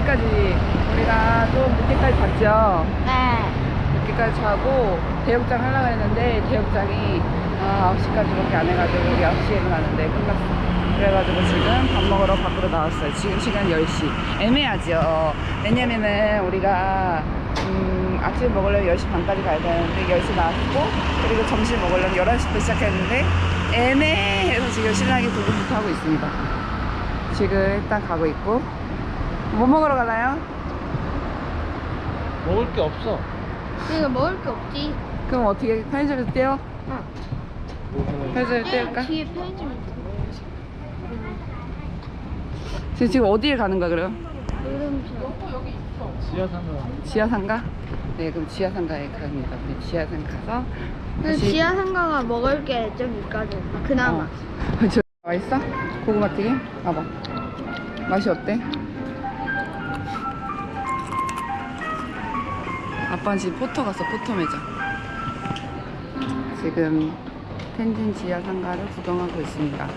10시까지 우리가 좀 늦게까지 잤죠. 네. 늦게까지 자고 대역장 하려고 했는데 대역장이 아, 9시까지밖에 안 해가지고 우리 9시에 가는데 끝났어. 그래가지고 지금 밥 먹으러 밖으로 나왔어요. 지금 시간 10시. 애매하죠. 왜냐면은 우리가 음, 아침 먹으려면 10시 반까지 가야 되는데 10시 나왔고 그리고 점심 먹으려면 11시부터 시작했는데 애매해서 지금 신랑이 구분부터 하고 있습니다. 지금 일단 가고 있고 뭐 먹으러 가나요? 먹을 게 없어. 이거 먹을 게 없지. 그럼 어떻게 편의점에서 떼요? 응. 편의점에서 떼울까? 뒤에 편의점. 지금, 지금 어디에 가는 거야 그럼? 물음표. 지하상가. 지하상가? 네 그럼 지하상가에 갑니다 우리 지하상 가서 그 지하 상가가 먹을 게 좀 있거든. 그나마. 어. 저 맛있어? 고구마 튀김? 봐봐 맛이 어때? 아빠는 지금 포터 갔어 포터 매장 지금 텐진 지하 상가를 구경하고 있습니다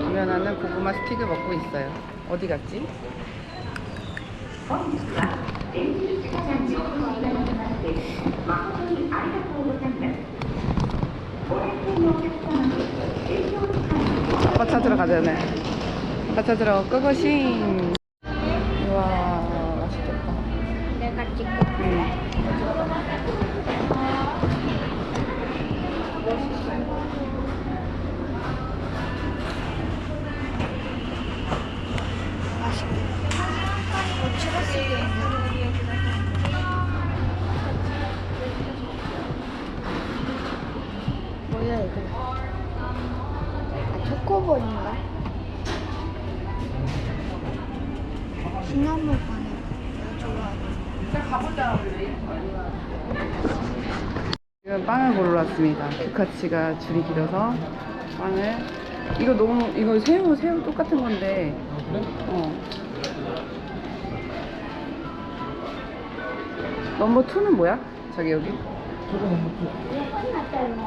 김연아는 고구마 스틱을 먹고 있어요 어디 갔지? 아빠 찾으러 가자네. 아빠 찾으러 고고싱. 지금 빵을 고르러 왔습니다. 두카치가 줄이 길어서 빵을. 이거 너무, 이거 새우, 새우 똑같은 건데, 아, 그래? 어. 넘버 2는 뭐야? 저기 여기?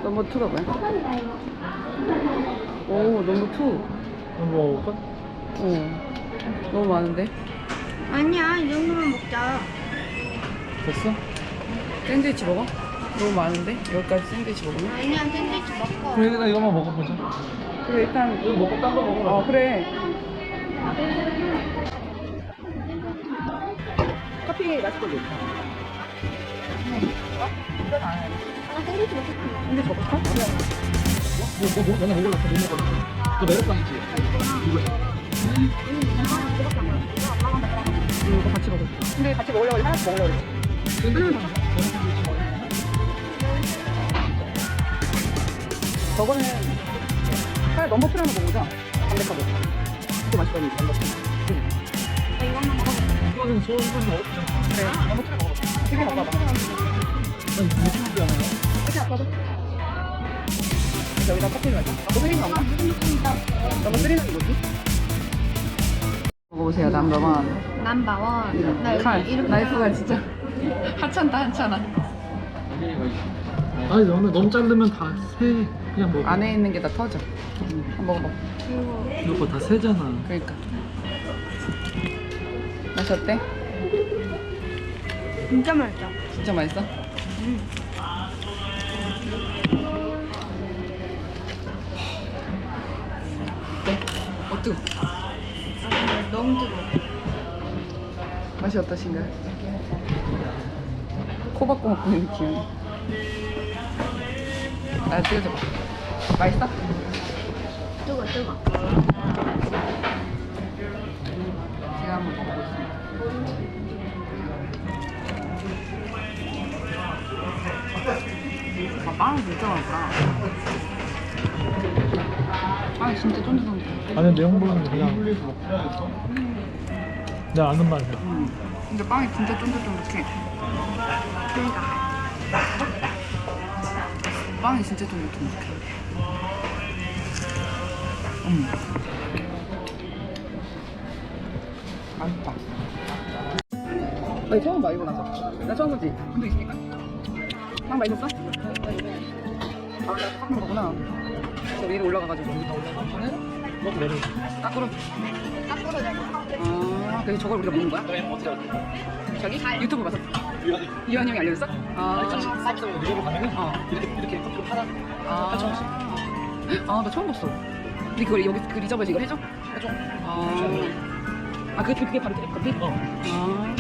넘버 2가 뭐야? 오, 넘버 2. 너무 먹을까? 어. 너무 많은데? 아니야 이 정도면 먹자. 됐어? 샌드위치 먹어? 너무 많은데? 여기까지 샌드위치 먹으면? 아니야 샌드위치 먹고. 그래, 일단 이거만 먹어보자. 그래, 일단. 이거 먹고 딴거 먹으라. 어, 그래. 커피 맛있거든? 아 샌드위치 먹고 싶어. 샌드위치 먹고 싶어? 뭐, 뭐, 뭐, 너네 먹을래? 못 먹을래? 너 메론빵이지? 이거야. 응, 이거 같이 먹어. 근데 같이 먹으려고 하나씩 먹으려고 그랬지. 저거는 차라리 넘버 트라는 거보자 담백하고. 그게 맛있거든, 넘버 트라. 응. 이거는 소원 소리 먹었잖아. 그래, 넘버 트라 먹어. 되게 먹어봐. 아니, 무슨 않아요? 이렇게 아까도. 여기다 커피를 마셔. 넘버 쓰리는 없나? 넘버 쓰리는 뭐지? 먹어보세요, 남버원. 남바원. 나 칼, 이렇게. 나이프가 진짜 하찮다, 하찮아. 아니, 너는 너무 자르면 다 새. 그냥 먹어. 안에 있는 게 다 터져. 한번 먹어봐. 이거 다 새잖아. 그러니까. 맛이 어때? 진짜 맛있다. 진짜 맛있어? 네? 어, 뜨거. 아 근데 너무 뜨거. 맛이 어떠신가요? 코 박고 먹고 있는 기분. 나 찍어줘봐. 맛있어? 뜨거 뜨거. 제가 한번 먹어보겠습니다. 아, 빵이 진짜 맛있다. 빵이 진짜 쫀득쫀득해. 안에 내용 보는 게 그냥. 내가 아는 맛이야. 음. 근데 빵이 진짜 쫀득쫀득해. 그러니까. 빵이 진짜 쫀득쫀득해. 음. 맛있다. 나 처음 봐, 이거 나서. 나 처음 보지? 근데 있으니까? 빵 맛있었어? 아, 나 섞는 거구나. 저 위로 올라가가지고 여기 이렇게 내려오고. 까꾸로 앞으로 내려. 아 그래서 저걸 우리가 먹는 거야? 그다음에 어떻게 알아? 저기? 유튜브 봐서 유연히. 이완 형이 알려줬어? 아 맞죠. 내려고 가면은 어. 이렇게 이렇게 커피로 팔아. 아, 팔천 원씩. 아, 나 처음 봤어. 근데 그걸 여기 그 리저버에서 이걸 해줘? 해줘. 아, 아 그게, 그게 바로 드립 커피? 어. 아,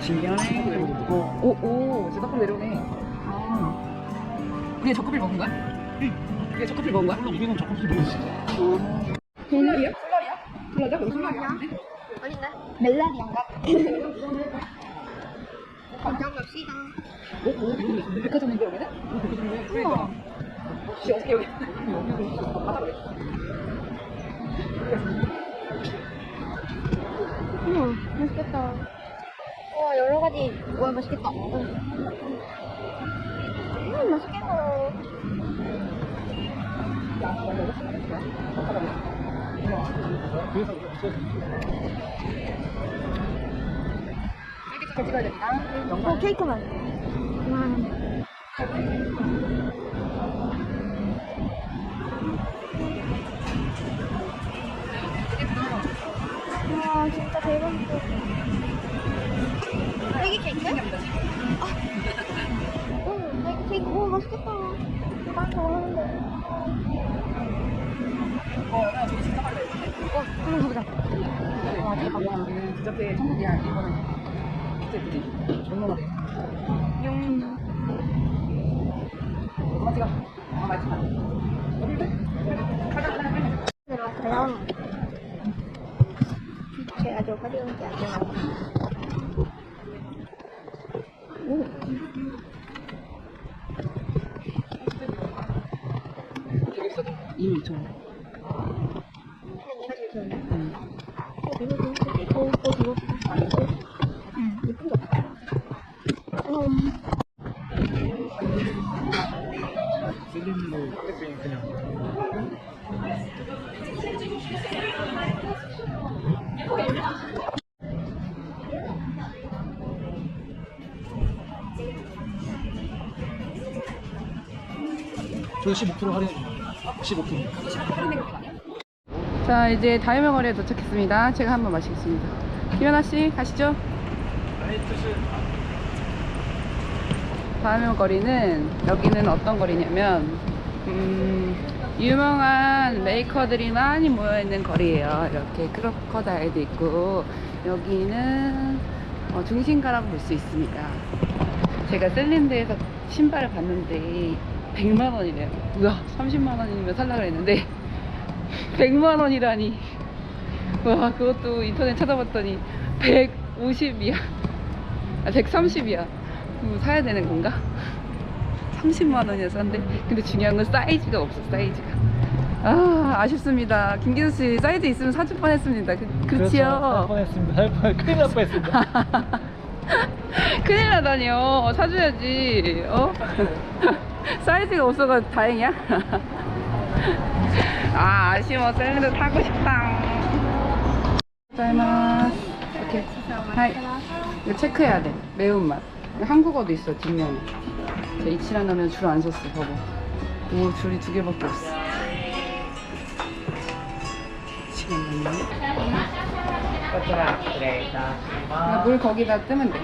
신기하네. 어, 오, 오, 저 거꾸로 내려오네. 아, 우리가 저 커피를 먹은 거야? 응. 우리가 저 커피를 먹은 거야? 물론 우리는 저 커피 모르지. 어. 솔라리야? 솔라리야? 솔라리야? 그럼 솔라리야? 어딘데? 멜라리안가? 가져갑시다. 어? 어? 백화점인데 여기는? 그러니까. 씨, 어떻게 여기? 그래. 음, 맛있겠다. 와, 여러 가지. 와, 맛있겠다. 음, 음 맛있겠다. 찍어야 됩니다. 어, 케이크만. 음. 와, 진짜 대박이다. 딸기 케이크? 가보자. 와, 되게 가보아. 여기는 진짜 되 천국이야. 이거는 그때들이 존노하대. 용. 그만 찍어. 아, 맛있다. 들어왔어요. 제가 좀 화려한 게 아니라. 오. 저15% 할인해 줍니다. 15%. 자, 이제 다이머 거리에 도착했습니다. 제가 한번 마시겠습니다. 김연아 씨, 가시죠. 다이머 거리는 여기는 어떤 거리냐면 음, 유명한 메이커들이 많이 모여 있는 거리예요. 이렇게 크로커다일도 있고 여기는 어, 중심가라고 볼 수 있습니다. 제가 셀린드에서 신발을 봤는데 100만 원이래요. 우와, 30만 원이면 살라 그랬는데 100만 원이라니. 와, 그것도 인터넷 찾아봤더니 150이야. 아, 130이야. 뭐 사야 되는 건가? 30만 원이어서 한데. 근데 중요한 건 사이즈가 없어, 사이즈가. 아, 아쉽습니다. 김기수 씨, 사이즈 있으면 사줄 뻔 했습니다. 그, 살 그렇지요? 뻔했습니다. 살 뻔, 큰일 날 뻔했습니다. 큰일 나다니요. 사줘야지. 어? 사이즈가 없어가 다행이야. 아, 아쉬워. 샐러드 타고 싶다. 이렇게. 하이. 이거 체크해야 돼. 매운맛. 한국어도 있어, 뒷면에. 자, 이치란 하면 줄 안 섰어, 봐봐. 오, 줄이 두 개밖에 없어. 잠깐만요. 그냥 물 거기다 뜨면 돼.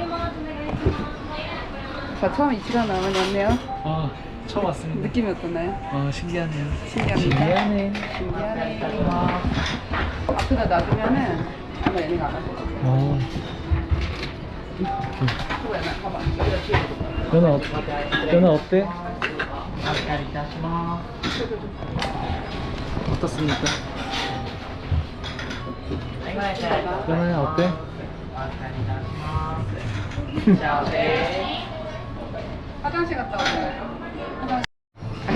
자, 처음 이치란 나오면 왔네요. 아, 처음 왔습니다. 느낌이 어떠나요? 아, 신기하네요. 신기합니다. 신기하네. 신기하네. 앞에다 놔두면은 아마 얘네가 알아서. 어. 그거 얘네 봐봐. 여기다 뒤에. 연아, 어- 연아 어때? 어떻습니까? 연아야 어때? 화장실 갔다 왔어요. 화장실.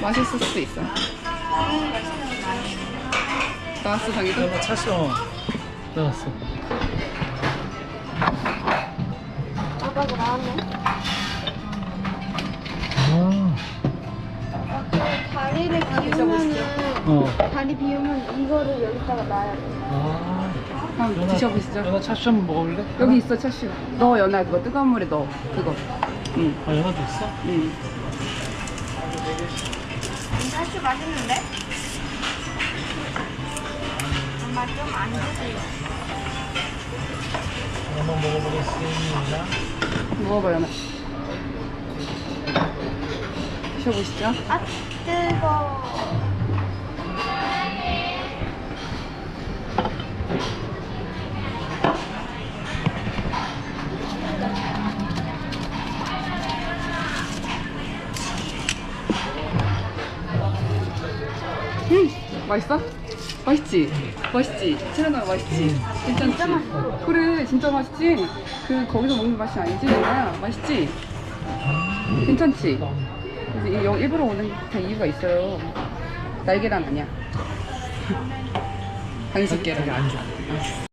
맛있을 수도 있어. 나왔어 자기도? 연아 찼어. 나왔어. 아빠가 나왔네. 아. 다리를 비우면은 어. 다리 비우면 이거를 여기다가 놔야 돼. 아. 한번 연아, 드셔보시죠 연아 차슈 한번 먹어볼래? 여기 있어 차슈 넣어 연아 그거 뜨거운 물에 넣어 그거 응 아 연아도 있어? 응. 맛있는데? 엄마 좀안 드세요. 한번 먹어보겠습니다. 먹어봐 연아 드셔보시죠 아 뜨거. 음 맛있어? 맛있지? 맛있지? 체르나 맛있지? 괜찮지? 그래 진짜 맛있지? 그 거기서 먹는 맛이 아니지 연아야 맛있지? 괜찮지? 그래서 이- 여- 일부러 오는 다 이유가 있어요 날계란 아니야 당신 계란 안 좋아.